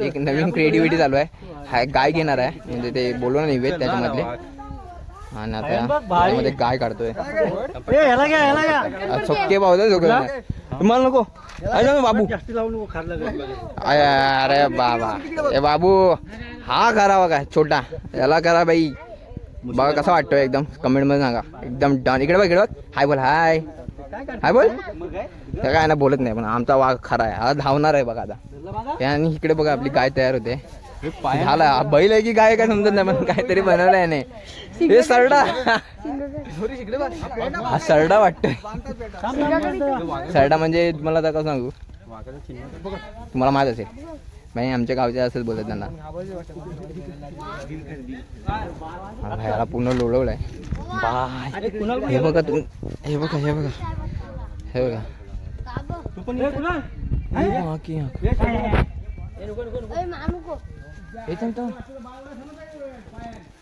एक नवीन क्रिएटिव्हिटी चालू आहे. हा एक गाय घेणार आहे. म्हणजे ते बोललो ना निवेद त्याच्यामधले. आणि आता त्यामध्ये गाय काढतोय. चक्के पावलं दोघं तुम्हाला नको. अरे बाबू. अरे अरे बाबा. ए बाबू. हा करा बघा छोटा. याला करा बाई. बघा कसा वाटतोय एकदम. कमेंटमध्ये सांगा. एकदम डन. इकडे बघ इकडे बघ. हाय बोल हाय हाय बोल. त्या काय? ना बोलत नाही पण आमचा वाघ खरा आहे. हा धावणार आहे बघा आता. आणि इकडे बघा आपली गाय तयार होते. झाला हा बैल आहे की गाय काय समजत नाही पण काहीतरी बनवलं आहे नाही हे सरडा. हा सरडा वाटतोय. सरडा म्हणजे तुम्हाला आता कसं सांगू? तुम्हाला माहीत असेल. बाई आमच्या गावचे असंच बोलत त्यांना. हा ह्याला पूर्ण लोळवलंय. बाय. हे बघा तुम्ही. हे बघा हे बघा. हे बघा. हे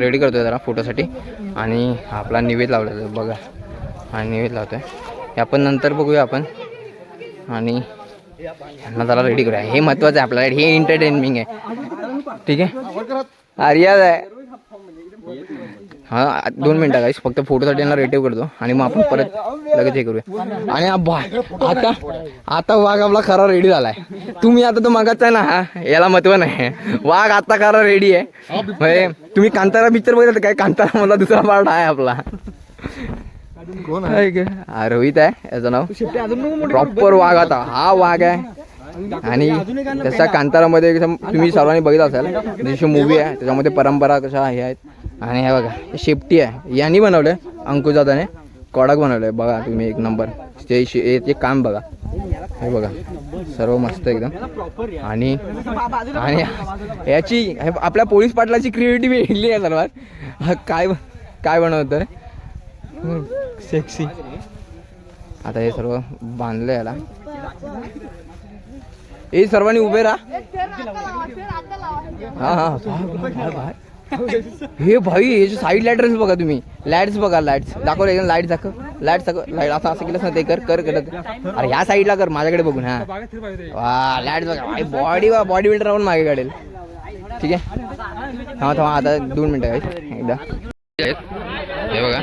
रेडी रेडी करतोय जरा फोटोसाठी. आणि आपला निवेद लावला बघा. आणि निवेद लावतोय. हे आपण नंतर बघूया आपण. आणि यांना जरा रेडी करूया. हे महत्वाचं आहे आपल्याला. हे एंटरटेनमिंग आहे. ठीक आहे? आर्याज आहे. हा दोन मिनिटं गाईस फक्त फोटोसाठी यांना रेटिव्ह करतो आणि मग आपण परत लगेच हे करूया. आणि आता आता वाघ आपला खरा रेडी झालाय. तुम्ही आता तो मागाचा आहे ना हा? याला महत्त्व नाही. वाघ आता खरा रेडी आहे. म्हणजे तुम्ही कांतारा पिक्चर बघितलं काय? कांतारा मला दुसरा पार्ट आहे आपला. कोण आहे? रोहित आहे. याचं नाव? प्रॉपर वाघ आता. हा वाघ आहे. आणि तसा कांतारामध्ये तुम्ही सर्वांनी बघितलं असाल जशी मूवी आहे त्याच्यामध्ये परंपरा कशा हे आहेत आणि हे बघा हे शेपटी आहे. यांनी बनवलंय अंकुश दादाने. कडक बनवलंय. बघा तुम्ही एक नंबर. ते शे- ते काम बघा. हे बघा. सर्व मस्त एकदम. आणि आणि याची हे आपल्या पोलीस पाटलाची क्रिएटिव्हिटी वेगळी आहे सर्वात. हा काय काय बनवतोय सेक्सी आता हे सर्व बांधलं याला. हे सर्वांनी उभे राहा. हा हा. हे भाई याचे साईड लाईटर्स बघा तुम्ही. लाईट्स बघा लाईट्स दाखव एकदम लाइट दाखव. लाइट दाखव. लाइट असं असं केलं ना ते कर कर करत. अरे ह्या साईडला कर माझ्याकडे बघून हा. वा लाइट बघा. बॉडी वा बॉडी बिल्डर राहून मागे काढेल. ठीक आहे? हा थांबा आता दोन मिनटं काय एकदा. हे बघा.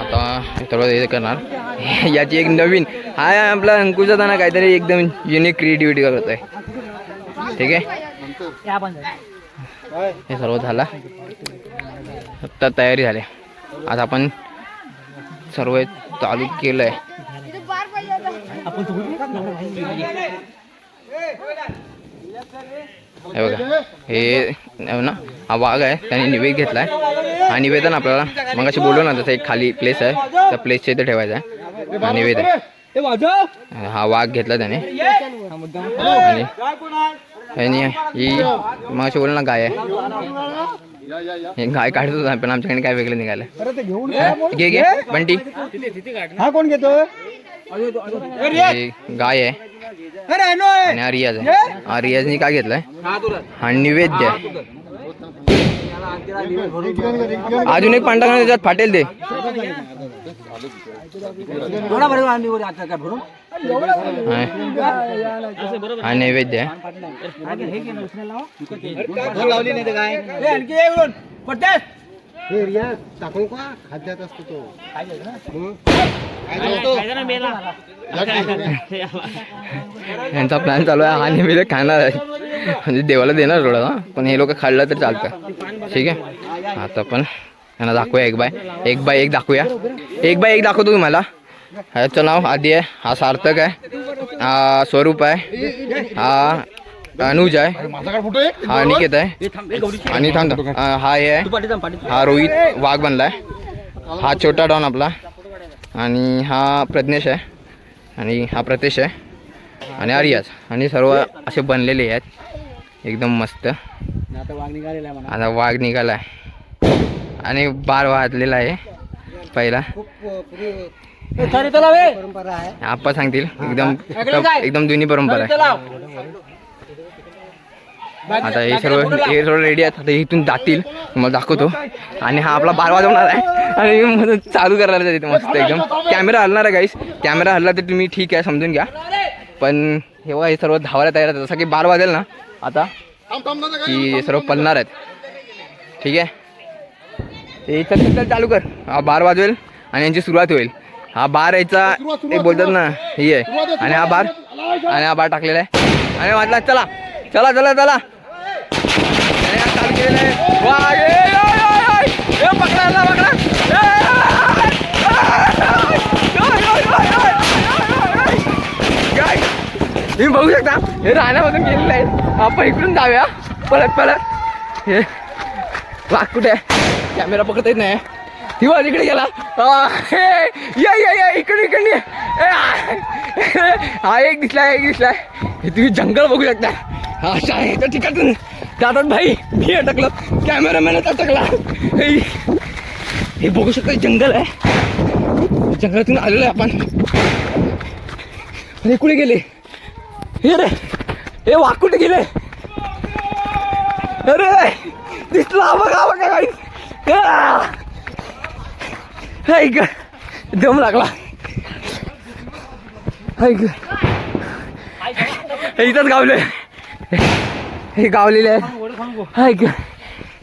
आता हे करणार. याची एक नवीन हा आपला अंकुशा ना काहीतरी एकदम युनिक क्रिएटिव्हिटी करत आहे? ठीक आहे हे सर्व झाला. आता तयारी झाली. आज आपण सर्व चालू केलं आहे हे बघा हे ना हा वाघ आहे त्याने निवेद घेतलाय. हा निवेदन आपल्याला मग अशी बोललो ना जसं एक खाली प्लेस आहे त्या प्लेसच्या इथे ठेवायचा आहे. हा निवेद आहे हा वाघ घेतला त्याने. आणि आणि ही मग बोललो ना गाय आहे. हे गाय काढत होता पण आमच्याकडे काय वेगळं निघालं. घे घे बंटी. हा कोण ही गाय आहे. आणि हा रियाज आहे. हा रियाजनी काय घेतलाय? हा निवेद्य आहे. अजून एक पांढरा त्याच्यात फाटेल ते. हा. नैवेद्य आहे. का खाद्यात असतो तो यांचा प्लॅन चालू आहे. हा निवेद्य खाणार आहे. म्हणजे देवाला देणार थोडं पण हे लोक खाल्लं तर चालतं. ठीक आहे? आता पण यांना दाखवूया एक बाय. एक बाय एक दाखवूया. एक बाय एक दाखवतो तुम्हाला. ह्याचं नाव आधी आहे हा सार्थक आहे हा स्वरूप आहे हा अनुज आहे हा अनिकेत आहे आणि थांब हा हे आहे हा रोहित वाघ बनलाय हा छोटा डॉन आपला आणि हा प्रज्ञेश आहे आणि हा प्रतेश आहे आणि आर्याज आणि सर्व असे बनलेले आहेत एकदम मस्त. आता वाघ निघाला आहे आणि बार वाजलेला आहे पहिला. परंपरा आहे. आप्पा सांगतील एकदम एकदम जुनी परंपरा आहे. आता हे सर्व हे सर्व रेडी आहेत. आता इथून जातील. तुम्हाला दाखवतो. आणि हा आपला बार वाजवणार आहे आणि मग चालू करायला तिथे मस्त एकदम. कॅमेरा हलणार आहे गाईस कॅमेरा हल्ला तर तुम्ही ठीक आहे समजून घ्या. पण हे बघा हे सर्व धावायला तयार आहेत. जसं की बार वाजेल ना आता की हे सर्व पलणार आहेत. ठीक आहे? हे चल चल कर. बार वाजवेल आणि यांची सुरुवात होईल. हा बार यायचा एक बोलतात ना हे आहे आणि हा बार आणि हा बार टाकलेला आहे आणि वाटला चला चला चला चला तुम्ही बघू शकता हे राहण्यामधून गेलेलं आहे आपण इकडून जाऊया पळत पळत हे वाघ कुठे कॅमेरा पकडता येत नाही ती इकडे गेला. आ, या या या इकडे इकडे ये. हा एक दिसला एक दिसलाय. हे तुम्ही जंगल बघू शकता. अशा आहे त्या ठिकाणून जातात भाई. मी अटकलो. कॅमेरामॅनच अटकला. हे, हे बघू शकता जंगल आहे. जंगलातून आलेलो आहे आपण. हे कुठे गेले? हे रे हे वाकुट गेले? अरे दिसला बघा बघा काही ऐक दम लागला ऐक इथंच गावले हे गावलेले आहे ऐक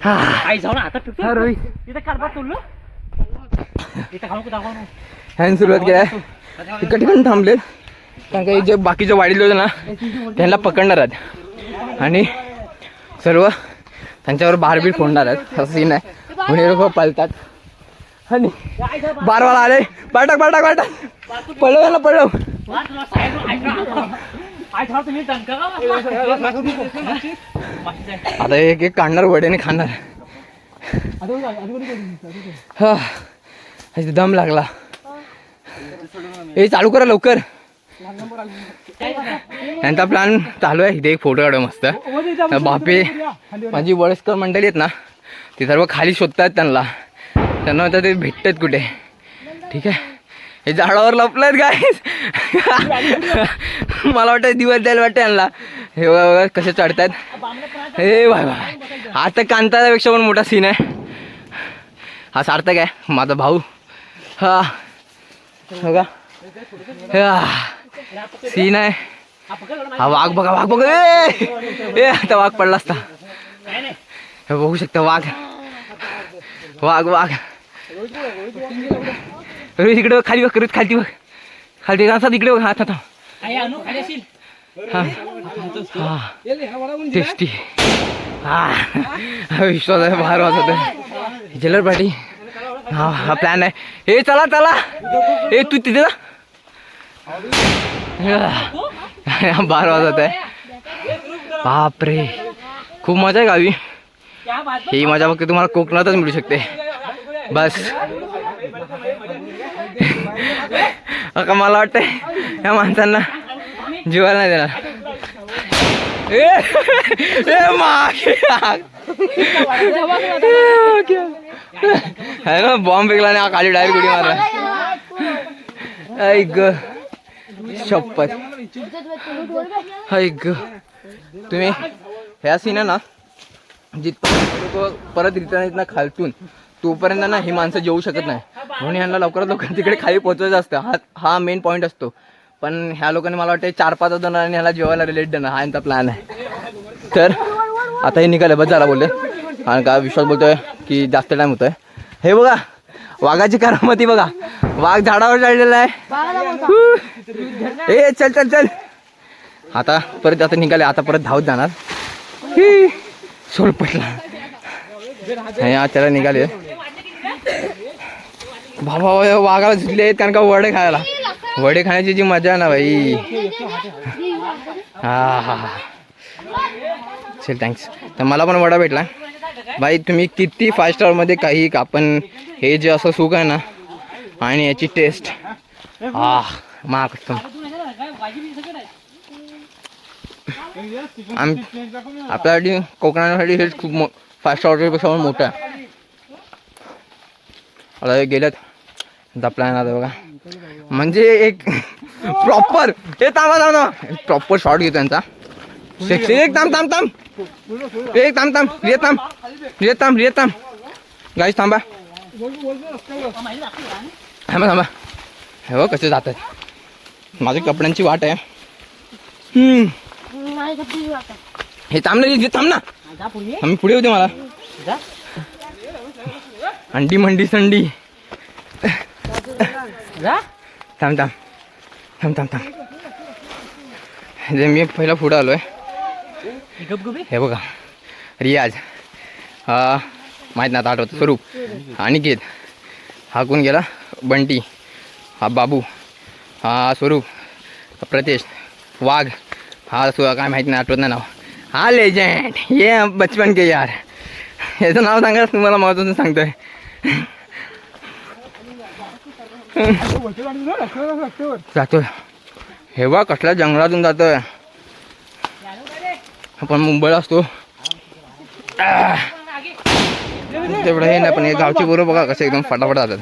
हा हा, रवी ह्याने सुरुवात केली आहे ठिकाणी थांबलेत कारण का हे जे बाकीचे वाढीले होते ना त्यांना पकडणार आहेत आणि सर्व त्यांच्यावर बारबीर फोडणार आहेत असं सीन आहे म्हणून हे लोक पळतात आणि बारवाला आले. पाटाक पाटाक पाटाक पळव याला पळव. ना. जाय. आता एक एक काढणार वड्याने खाणार. हा. दम लागला. हे चालू करा लवकर. त्यांचा प्लॅन चालू आहे. इथे एक फोटो काढू मस्त. बापे माझी वयस्कर मंडळी आहेत ना ते सर्व खाली शोधतात त्यांना. त्यांना आता ते भेटतात कुठे? ठीक आहे. हे झाडावर लपलेत काय मला वाटतं दिवस द्यायला वाटतं यांना. हे बघा कसे चढतात हे बाय बाय आता कांतारापेक्षा पण मोठा सीन आहे. हा सार्थक आहे माझा भाऊ. हा. बघा. सीन आहे. हा वाघ बघा वाघ बघा. ए! ए आता वाघ पडला असता. हे बघू शकता वाघ. वाघ वाघ. रोहित इकडे खाली बघ रोहित खालती बघ. खालती असं इकडे बघ हात. हा. हा. टेस्टी हा. विश्वास आहे बाहेर वाजत आहे जलर पाटी हा हा प्लॅन आहे. हे चला चला. ए तू तिथे जा. हा, बारा वाजत आहे बापरे. खूप मजा आहे गावी. ही मजा फक्त तुम्हाला कोकणातच मिळू शकते. बस. का मला वाटतंय या माणसांना जीवाला नाही देणार. ए, ना बॉम्ब फेकला नाही हा खाली डायरेक्ट उडी मारला. ऐक ग. शपथ. ऐक ग. तुम्ही ह्या सीन ना जिथपर्यंत लोक परत रिटर्न येत ना खालतून तोपर्यंत ना ही माणसं जेवू शकत नाही. म्हणून यांना लवकरात लवकर तिकडे खाली पोहोचायचं असतं. हा हा मेन पॉईंट असतो. पण ह्या लोकांनी मला वाटतं चार पाच जणांनी ह्याला जेवायला रिलेट देणं हा यांचा प्लॅन आहे. तर आता हे निघाले बस झाला बोलले. आणि का विश्वास बोलतोय की जास्त टाइम होतोय. हे बघा वाघाची करामती बघा. वाघ झाडावर चढलेला आहे. हू. ए चल चल चल. आता परत आता निघाले आता परत धावत जाणार. ही. सोल पडला आणि आज त्याला निघाले. बाबा वाघाला झुकले आहेत कारण का वडे खायला. वडे खाण्याची जी मजा आहे ना भाई हा हा हा. चल थँक्स तर मला पण वडा भेटला. भाई तुम्ही किती फाय स्टारमध्ये काही का पण हे जे असं सुख आहे ना आणि याची टेस्ट हा महाग आम आपल्यासाठी कोकणासाठी हेच खूप मो फास्ट मोठं आहे. आता गेल्यात प्लॅन आता बघा. म्हणजे एक प्रॉपर हे थांबा थांबा प्रॉपर शॉट घेतो त्यांचा सेक्सी एक थांब थांब थांब. एक थांब थांब. रियत थांब. रियत थांब रियत थांब. गाईस थांबा. थांबा थांबा. हे बघ कसे जात आहेत. माझ्या कपड्यांची वाट आहे. हे थांब ना थांब ना. आम्ही पुढे. होते मला. अंडी मंडी संडी. थांब थांब. थांब थांब थांब. जे मी पहिला पुढं आलो आहे हे बघा. रियाज. हा माहीत आता आठवतं. स्वरूप. अनिकेत हा कोण गेला? बंटी. हा बाबू. हा स्वरूप. प्रतेश. वाघ. हा सु काय माहिती नाही आठवत नाही नाव. हा लेजंड ये बचपन के यार. याचं नाव सांगा तुम्हाला महत्वाचं सांगतोय. जातोय. हेवा कसल्या जंगलातून जातोय. आपण मुंबईला असतो. तेवढं हे नाही पण हे गावची बरोबर बघा कसे एकदम फटाफट जातात.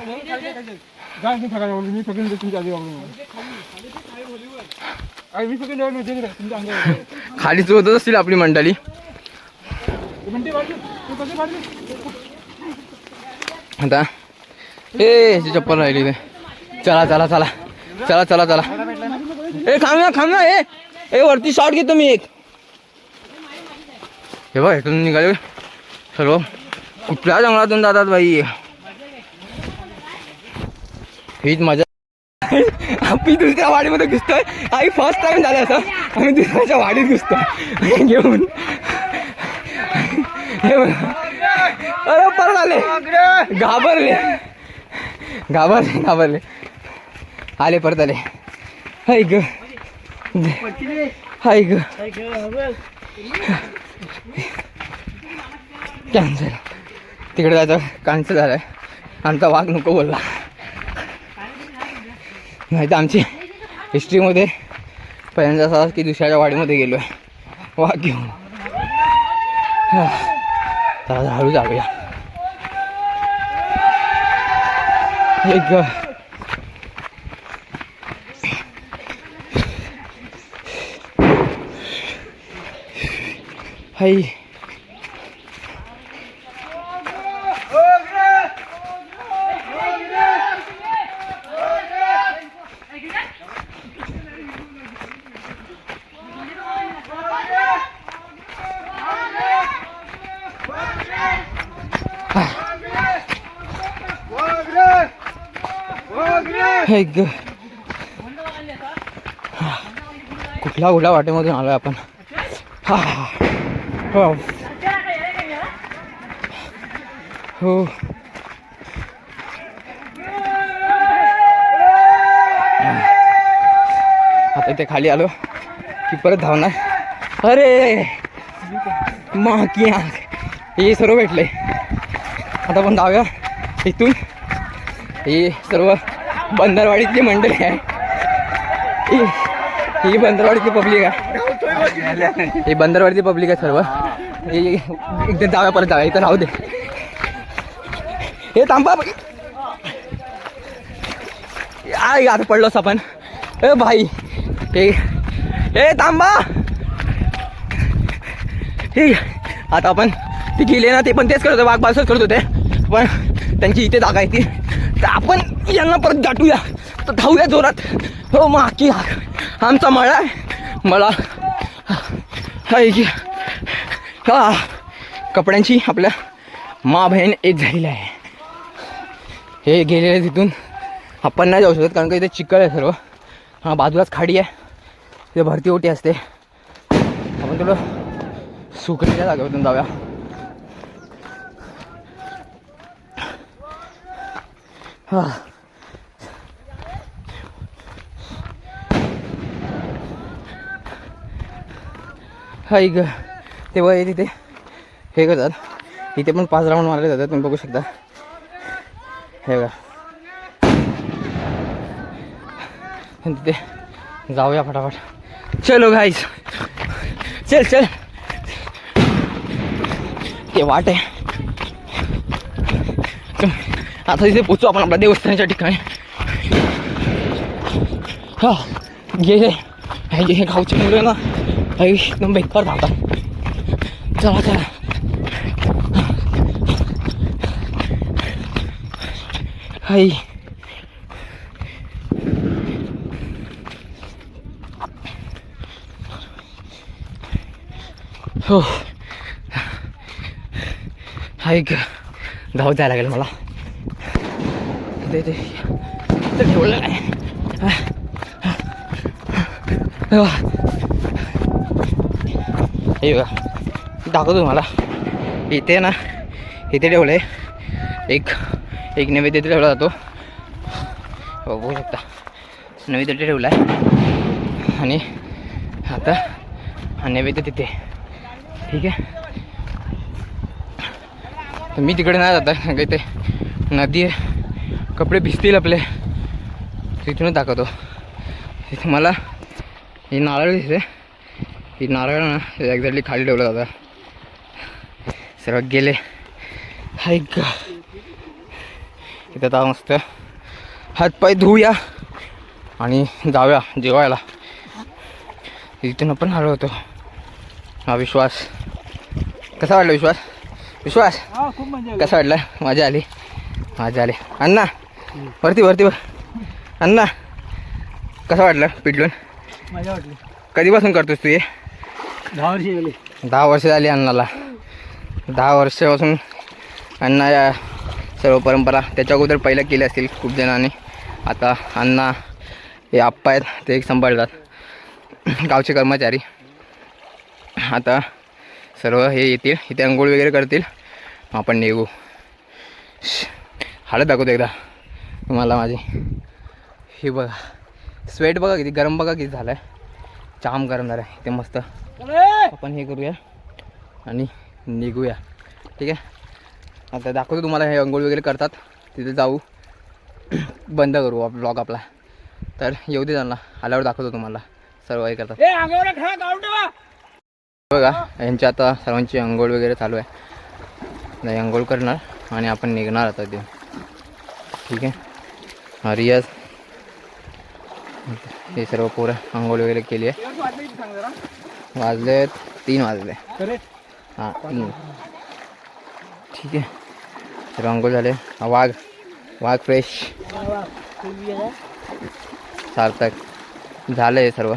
खाली चोरत असतील आपली मंडळी. आता. ए चप्पल राहिली ते चला चला चला. चला चला चला. ए थांब ना थांब ना ए. ए वरती शॉट घेतो मी एक. हे बघ इथून निघाले सर्व. कुठल्या जंगलातून जातात बाई? हीच मजा. आम्ही दुसऱ्या वाडीमध्ये घुसतोय. आई फर्स्ट टाइम झालं असं. आम्ही दुसऱ्याच्या वाडीत घुसतोय. घेऊन. हे बघा. अरे परत आले. घाबरले. घाबरले घाबरले. आले परत आले. हाय ग. हाय ग. कॅन्सल तिकडे जायचं कॅन्सल आहे आमचा वाघ नको बोलला. नाही तर आमची हिस्ट्रीमध्ये पहिल्यांदा असा की दुसऱ्याच्या वाडीमध्ये गेलो आहे वाघ घेऊन. हा. चला हळू जाऊया एक हाय हाय ग. कुठल्या कुठल्या वाटेमधून आलोय आपण. हा हो हो. आता इथे खाली आलो की परत धावणार. अरे! मग की हे सर्व भेटले. आता पण धाव्या इथून. हे सर्व बंदरवाडीतली मंडळी आहे. ही बंदरवाडीची बंदरवाडीतली पब्लिक आहे. ही बंदरवाडीतली पब्लिक आहे सर्व. ही इथे जाऊया परत जाव्या इथं राहू दे. हे थांबा आय आता पडलोस आपण. ए भाई. हे ए थांबा हे आता आपण ती गेले ना ते पण तेच करत होते. वाघ बासच करत होते. पण त्यांची इथे जागा आहे ती. तर आपण यांना परत गाठूया. तर धावूया जोरात. हो मग की आमचा मळा आहे. मला हा. कपड्यांची आपल्या मा बहीण एक झालेली आहे. हे गेलेले तिथून आपण नाही जाऊ शकत कारण का इथे चिकळ आहे सर्व. हा बाजूलाच खाडी आहे. तिथे भरती ओटी असते. आपण थोडं सुकलेल्या जागेवरून जाऊया. हा. हाय ग तेव्हा हे तिथे. हे करतात इथे पण पाच राऊंड मारले जातात तुम्ही बघू शकता. हे बघा. तिथे जाऊया फटाफट. चलो गाईस चल चल. ते वाट आहे. आता इथे पोचू आपण आपल्या देवस्थानाच्या ठिकाणी. हा गेले हे हे गावचे मुलं ना. हे एकदम बेकार धावतात चला चला. हाय हो. हाय ग. धावत जायला लागेल मला. ते ते ते ठेवलं काय हे बघा दाखवतो तुम्हाला इथे ना इथे ठेवलं आहे एक एक नैवेद्य ठेवला जातो बघू शकता नैवेद्य ठेवला आहे आणि आता हा नैवेद्य तिथे ठीक आहे तर मी तिकडे नाही जात इथे काही ते नदी आहे कपडे भिजतील आपले. तिथूनच दाखवतो. इथे मला ही नारळ दिसते ही नारळ ना एक्झॅक्टली खाली ठेवलं जातं. सर्व गेले. हाय ग. इथं आता मस्त हातपाय धुवूया आणि जाऊया जेवायला. इथून आपण आलो होतो. हा विश्वास. कसा वाटला विश्वास? विश्वास? कसा वाटला? मजा आली. मजा आली. अण्णा वरती वरती वर अण्णा कसं वाटलं पिटलून? मजा वाटली. कधीपासून करतोस तू हे? दहा वर्षी गेली दहा वर्ष झाली अण्णाला. दहा वर्षापासून अण्णा या सर्व परंपरा त्याच्या अगोदर पहिल्या केल्या असतील खूप जणांनी. आता अण्णा हे आप्पा आहेत ते एक सांभाळतात. गावचे कर्मचारी. आता सर्व हे येतील इथे अंघोळ वगैरे करतील. आपण निघू. हालत दाखवतो एकदा. तुम्हाला माझी. हे बघा. स्वेट बघा किती गरम बघा किती झालं आहे जाम गरम झालं आहे ते मस्त. आपण हे करूया आणि निघूया. ठीक आहे? आता दाखवतो तुम्हाला हे अंघोळ वगैरे करतात. तिथे जाऊ. बंद करू आप ब्लॉग आपला. तर येऊ दे त्यांना. आल्यावर दाखवतो तुम्हाला. सर्व हे करतात. बघा यांची आता सर्वांची अंघोळ वगैरे चालू आहे. नाही अंघोळ करणार आणि आपण निघणार आता ते ठीक आहे? हा रियाज हे सर्व पोरं अंगोल वगैरह के आहे जरा वाजले तीन वाजले। हाँ तीन। ठीक है। सर अंघोळ झाले हा वाघ वाघ फ्रेश सार्थक। झालं आहे सर्व।